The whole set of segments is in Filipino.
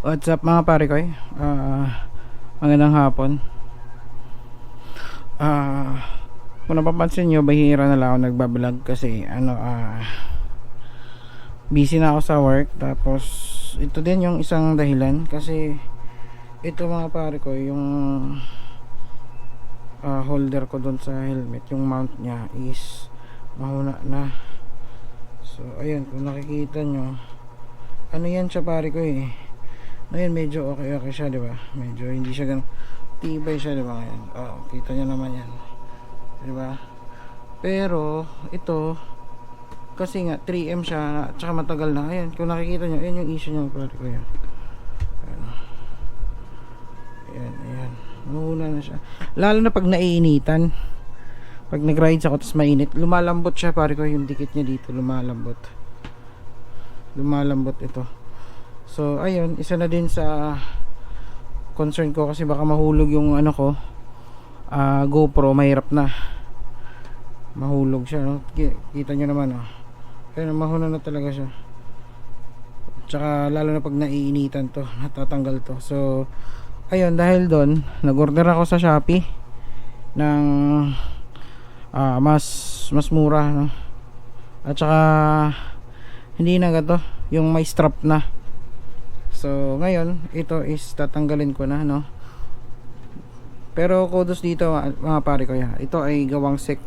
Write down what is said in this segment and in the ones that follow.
What's up mga pare ko eh? Ah, magandang hapon. Ah, kung napapansin nyo, bahira na lang ako nagbablog kasi ano ah busy na ako sa work tapos ito din yung isang dahilan kasi ito mga pare ko yung ah, holder ko doon sa helmet yung mount niya is mahuna na so ayun kung nakikita nyo ano yan siya pare ko eh ngayon medyo okay okay siya di ba? Medyo hindi siya gan tibay siya di ba? Ngayon oh, kita nyo naman yan. Di ba? Pero ito kasi nga 3M siya at saka matagal na. Ayan kung nakikita nyo ayan yung issue niya pare ko yan ayan. Ayan, ayan. Mahuna na siya. Lalo na pag naiinitan. Pag nag-rides ako tapos mainit lumalambot siya pare ko yung dikit niya dito lumalambot. Lumalambot ito so ayun isa na din sa concern ko kasi baka mahulog yung ano ko. Ah, GoPro mahirap na. Mahulog siya no? Ki- kita nyo naman oh. ayun mahuna na talaga siya. Tsaka lalo na pag naiinitan to natatanggal to. So ayun dahil doon nag-order ako sa Shopee ng ah, mas mas mura no? At saka hindi na gato yung may strap na so ngayon ito is tatanggalin ko na no? Pero kudos dito mga, mga pare ko yan ito ay gawang sec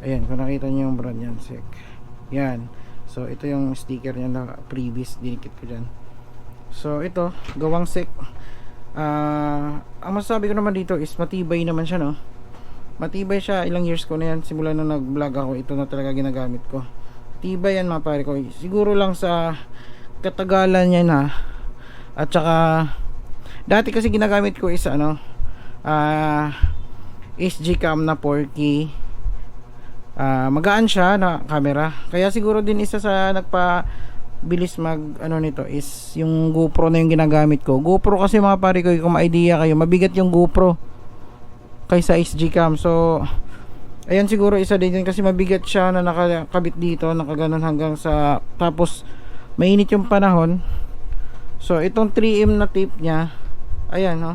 ayan kung nakita niyo yung brand yan sec yan. So ito yung sticker niya na previous dinikit ko dyan. So ito gawang sec ah ang masasabi ko naman dito is matibay naman siya no? Matibay siya ilang years ko na yan. Simula nung nag vlog ako ito na talaga ginagamit ko. Tibay yan mga pare ko. Siguro lang sa katagalan niya na at saka dati kasi ginagamit ko is ano ah SG cam na 4K ah magaan siya na camera. Kaya siguro din isa sa nagpa bilis mag ano nito is yung GoPro na yung ginagamit ko. GoPro kasi mga pare ko kung ma-idea kayo mabigat yung GoPro kaysa SG cam so ayan siguro isa din yun kasi mabigat siya na nakakabit dito nakaganon hanggang sa tapos mainit yung panahon so itong 3M na tape nya ayan no?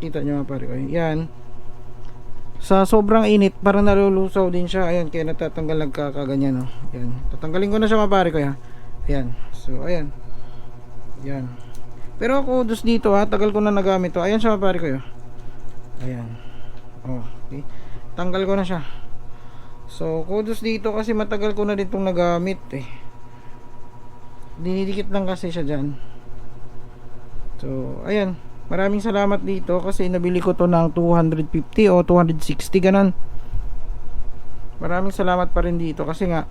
Kita nyo pare ko yan. Sa sobrang init parang nalulusaw din siya ayan kaya natatanggal nagkakaganyan no? Yan. Tatanggalin ko na siya mga pare ko ya ayan. So ayan. Yan pero ako dus dito ha tagal ko na nagamit to. Ayan siya mga pare ko ya ayan. Oh okay. Tanggal ko na siya. So kudos dito kasi matagal ko na din itong nagamit eh. Dinidikit lang kasi siya dyan so ayan. Maraming salamat dito kasi nabili ko to ng 250 o 260 ganon maraming salamat pa rin dito kasi nga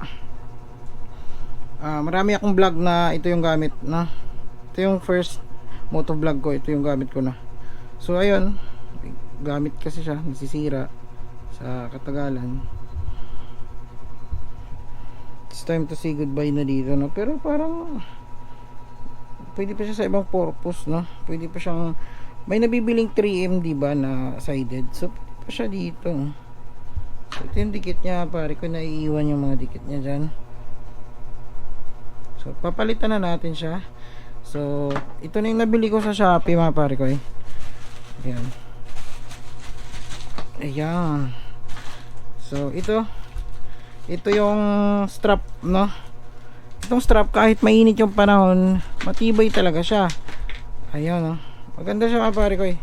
ah, marami akong vlog na ito yung gamit na ito yung first moto vlog ko ito yung gamit ko na. So ayun. Gamit kasi siya nasisira sa katagalan. It's time to say goodbye na dito no? Pero parang pwede pa siya sa ibang purpose no? Pwede pa siyang may nabibiling 3M di ba na sided? So pwede pa siya dito. So, ito yung dikit niya pare ko naiiwan yung mga dikit niya dyan. So papalitan na natin siya. So ito na yung nabili ko sa Shopee mga pare ko eh. Ayan. Ayan. So ito. Ito yung strap no itong strap kahit mainit yung panahon matibay talaga siya. Ayan no maganda siya mga pare ko eh.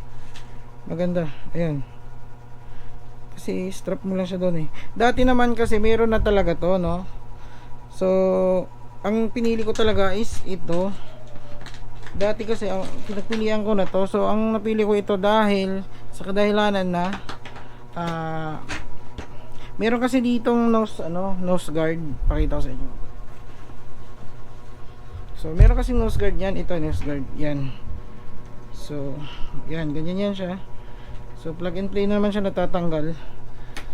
Maganda. Ayan kasi strap mo lang siya doon eh. Dati naman kasi meron na talaga to no? So ang pinili ko talaga is ito. Dati kasi ang pinagpilian ko na to. So ang napili ko ito dahil sa kadahilanan na ah meron kasi ditong nose ano nose guard. Pakita ko sa inyo so meron kasi nose guard yan. Ito nose guard yan. So yan. Ganyan yan siya. So plug and play naman siya natatanggal.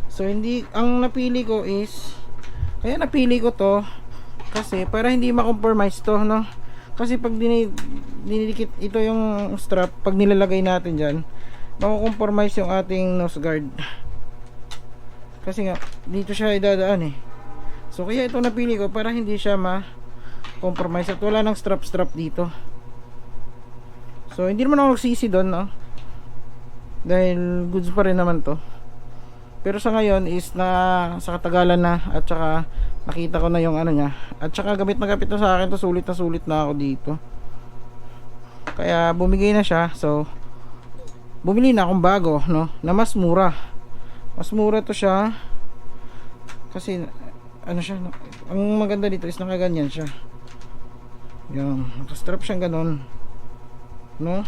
So hindi ang napili ko is kaya napili ko to kasi para hindi ma-compromise to no? Kasi pag dini, dinidikit ito yung strap pag nilalagay natin dyan mako-compromise yung ating nose guard. Kasi nga dito siya idadaan eh. So kaya ito napili ko para hindi siya ma compromise at wala nang strap strap dito So, hindi naman ako nagsisi doon, no? Dahil goods pa rin naman to. Pero sa ngayon is na sa katagalan na at saka nakita ko na yung ano niya. At saka gamit na gamit na sa akin to sulit na sulit na ako dito. Kaya bumigay na siya. So bumili na akong bago, no? Na mas mura. Mas mura to siya. Kasi ano siya, ang maganda dito is nakaganyan siya. Yan, nakastrap siyang ganon. No?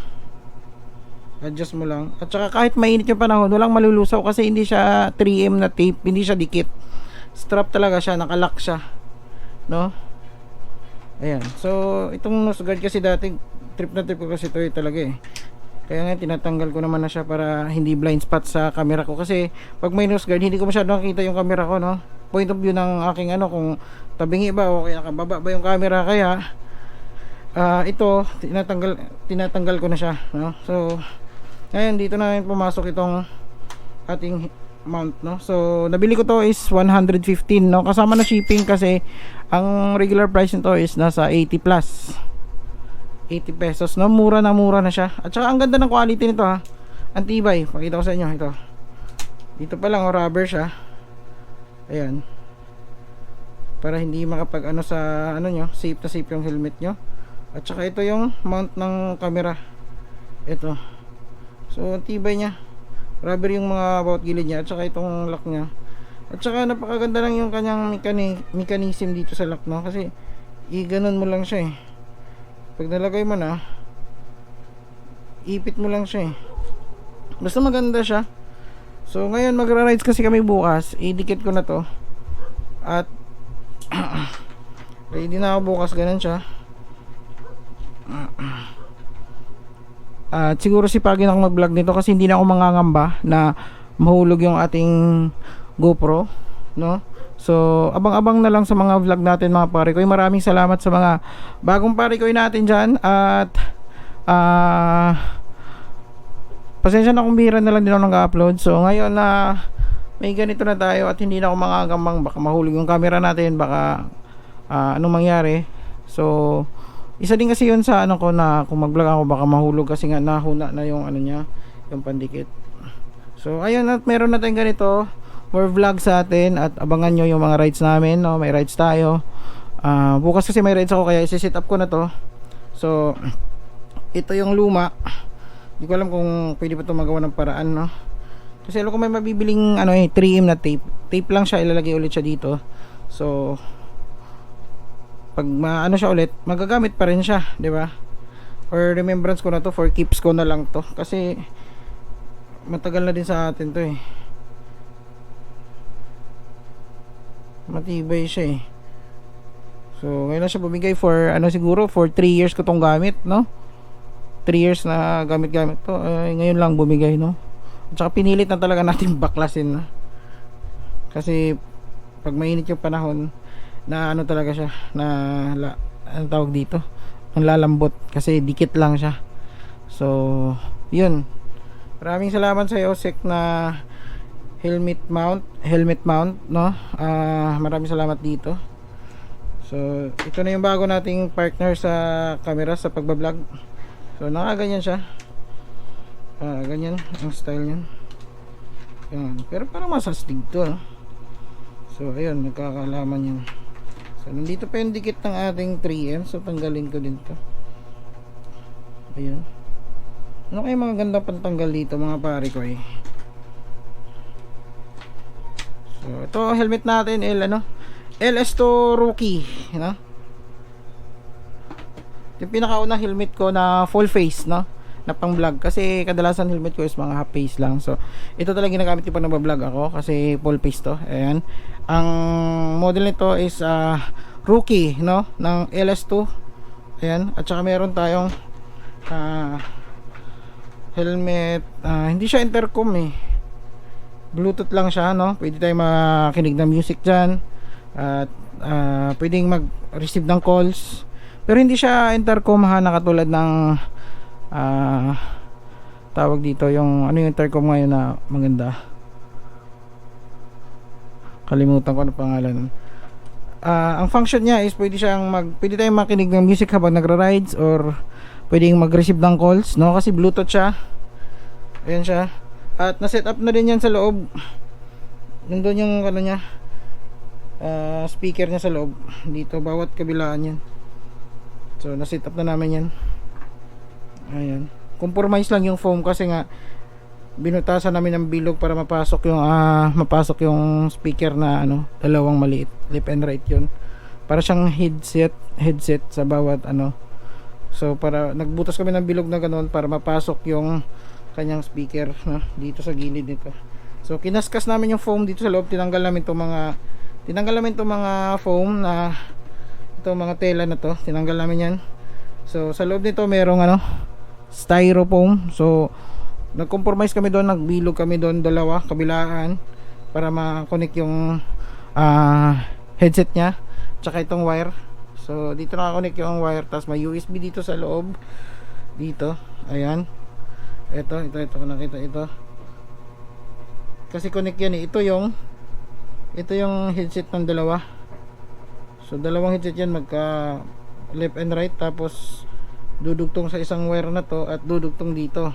adjust mo lang. At saka kahit mainit yung panahon walang malulusaw kasi hindi siya 3M na tape. Hindi siya dikit. Strap talaga siya. Nakalock siya. No? Ayan. So itong nose guard kasi dati trip na trip ko kasi ito eh, talaga eh. Kaya nga tinatanggal ko naman na siya para hindi blind spot sa camera ko. Kasi pag may nose guard hindi ko masyado nakita yung camera ko no? Point of view ng aking ano kung tabingi ba o kaya nakababa ba yung camera. Kaya ah ito tinatanggal tinatanggal ko na siya no so ngayon dito na pumasok itong ating mount no. So nabili ko to is 115 no. Kasama na shipping kasi ang regular price nito is nasa 80 plus. 80 pesos no. Mura na mura na siya. At saka ang ganda ng quality nito ha. Ang tibay. Pakita ko sa inyo ito. Dito pa lang oh, rubber siya. Ayan. Para hindi makapag ano sa ano nyo, safe na safe yung helmet nyo. At saka ito yung mount ng camera. Ito. So, tibay niya. Rubber yung mga bawat gilid niya at saka itong lock niya. At saka napakaganda lang yung kanyang mekani mechanism dito sa lock no kasi i-ganon mo lang siya eh. Pag nalagay mo na ipit mo lang siya eh. Basta maganda siya. So ngayon magra-rides kasi kami bukas, idikit ko na to. At ready na ako bukas ganun siya. At siguro sipagin ako mag-vlog nito kasi hindi na ako mangangamba na mahulog yung ating GoPro, no? So, abang-abang na lang sa mga vlog natin mga pare ko. Maraming salamat sa mga bagong pare ko natin diyan at ah uh, pasensya na kung bihira na lang din ako nag-upload. So, ngayon na may ganito na tayo at hindi na ako mangangambang baka mahulog yung camera natin, baka uh, anong mangyari. So, isa din kasi yun sa ano ko na kung mag-vlog ako baka mahulog kasi nga nahuna na yung ano niya yung pandikit. So ayun at meron na tayong ganito more vlog sa atin at abangan nyo yung mga rides namin no? may rides tayo. Uh, bukas kasi may rides ako kaya isi-set up ko na to. So ito yung luma. Hindi ko alam kung pwede pa ito magawa ng paraan no? Kasi alam ko may mabibiling ano eh 3M na tape. Tape lang siya ilalagay ulit siya dito. So pag maano siya ulit magagamit pa rin siya di ba? Or remembrance ko na to for keeps ko na lang to. Kasi matagal na din sa atin to eh. Matibay siya eh. So ngayon na siya bumigay for ano siguro for 3 years ko tong gamit no? 3 years na gamit gamit to eh, ngayon lang bumigay no? At saka pinilit na talaga natin baklasin kasi pag mainit yung panahon na ano talaga siya na la, ano tawag dito? Ang lalambot kasi dikit lang siya. So yun. Maraming salamat sa Osek na helmet mount helmet mount no? Uh, maraming salamat dito. So ito na yung bago nating partner sa camera sa pagbablog. So nakaganyan siya. Uh, ganyan ang style niyan. Yan. pero parang masastig to no? so ayun nagkakalaman yan So, nandito pa yung dikit ng ating 3M. So, tanggalin ko din to. Ayan. Ano kayo mga ganda pantanggal dito mga pare ko eh. So, ito helmet natin L ano? LS2 Rookie. No? Yung pinakaunang helmet ko na full face, no? Na pang vlog. Kasi kadalasan helmet ko is mga half face lang. So ito talaga ginagamit ko pag nagba-vlog ako kasi full face to. Ayan. Ang model nito is uh, rookie no? Ng LS2 ayan. At saka meron tayong uh, helmet uh, hindi siya intercom eh. Bluetooth lang siya no? Pwede tayong makinig ng music dyan. At uh, pwedeng mag receive ng calls. Pero hindi siya intercom ha? Na katulad ng uh, tawag dito yung ano yung intercom ngayon na maganda kalimutan ko ano pangalan uh, ang function niya is pwede siyang mag pwede tayong makinig ng music habang nagra-rides or pwedeng mag-receive ng calls, no? Kasi Bluetooth siya. Ayan siya. At na-set up na din yan sa loob. Nandun yung ano niya, ah, speaker niya sa loob. Dito, bawat kabilaan yan. So, na-set up na namin yan. Ayan. Compromise lang yung foam kasi nga binutasan namin ng bilog para mapasok yung ah mapasok yung speaker na ano, dalawang maliit, left and right yun. Para siyang headset, headset sa bawat ano. So para nagbutas kami ng bilog na ganun para mapasok yung kanyang speaker no, dito sa gilid nito. So kinaskas namin yung foam dito sa loob, tinanggal namin tong mga tinanggal namin tong mga foam na ito mga tela na to, tinanggal namin yan. So sa loob nito merong ano styrofoam. So nag-compromise kami doon, nagbilog kami doon dalawa kabilaan para ma-connect yung ah, headset niya tsaka itong wire. So dito naka-connect yung wire tapos may USB dito sa loob. Dito, ayan. Ito, ito, ito kung nakita ito. Kasi connect yan eh. Ito yung ito yung headset ng dalawa. So dalawang headset yan magka left and right tapos dudugtong sa isang wire na to at dudugtong dito.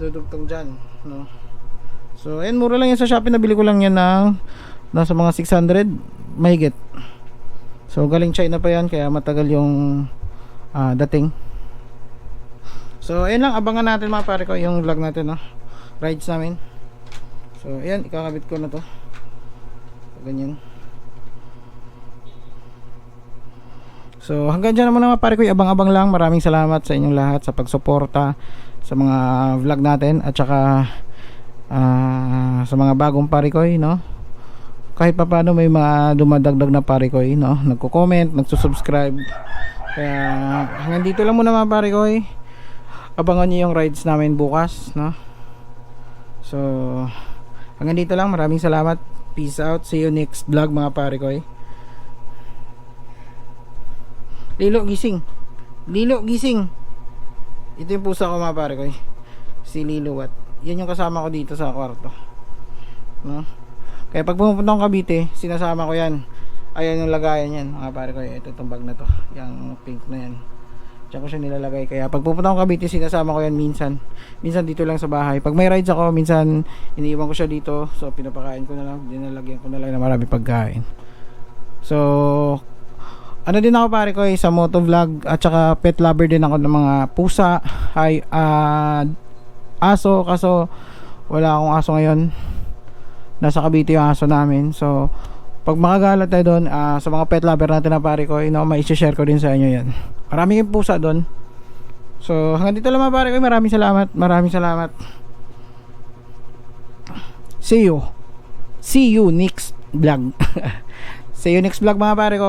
Dudugtong dyan no? so ayun mura lang yan sa Shopee. Nabili ko lang yan ng nasa mga 600 mahigit. So galing China pa yan kaya matagal yung ah, dating. So ayun lang. Abangan natin mga pare ko yung vlog natin no? rides namin. So ayan ikakabit ko na to. Ganyan So hanggang dyan naman mga pare ko, abang-abang lang. Maraming salamat sa inyong lahat sa pagsuporta sa mga vlog natin at saka ah, sa mga bagong pare ko, no? Kahit pa paano may mga dumadagdag na pare ko, no? Nagko-comment, nagsusubscribe. Kaya hanggang dito lang muna mga pare ko. Abangan niyo yung rides namin bukas, no? So hanggang dito lang. Maraming salamat. Peace out. See you next vlog mga pare ko. Lilo, gising. Lilo, gising. Ito yung pusa ko mga pare ko. eh. Si Lilo Wat. Yan yung kasama ko dito sa kwarto. No? Kaya pag pumupunta akong Cavite, sinasama ko yan. Ayan yung lagayan yan mga pare ko. eh. Ito itong bag na to. Yung pink na yan. Diyan ko siya nilalagay. Kaya pag pupunta akong Cavite, sinasama ko yan minsan. Minsan dito lang sa bahay. Pag may rides ako, minsan iniiwan ko siya dito. So pinapakain ko na lang. Dinalagyan ko na lang na marami pagkain. So, ano din ako pare ko eh, sa moto vlog at saka pet lover din ako ng mga pusa. Hay ah, aso kaso wala akong aso ngayon. Nasa Cavite yung aso namin. So pag makagalat tayo doon ah, sa mga pet lover natin na pare ko you know, mai-share ko din sa inyo yan. Maraming pusa doon. So hanggang dito lang mga pare ko. Maraming salamat. Maraming salamat. See you. See you next vlog. See you next vlog mga pare ko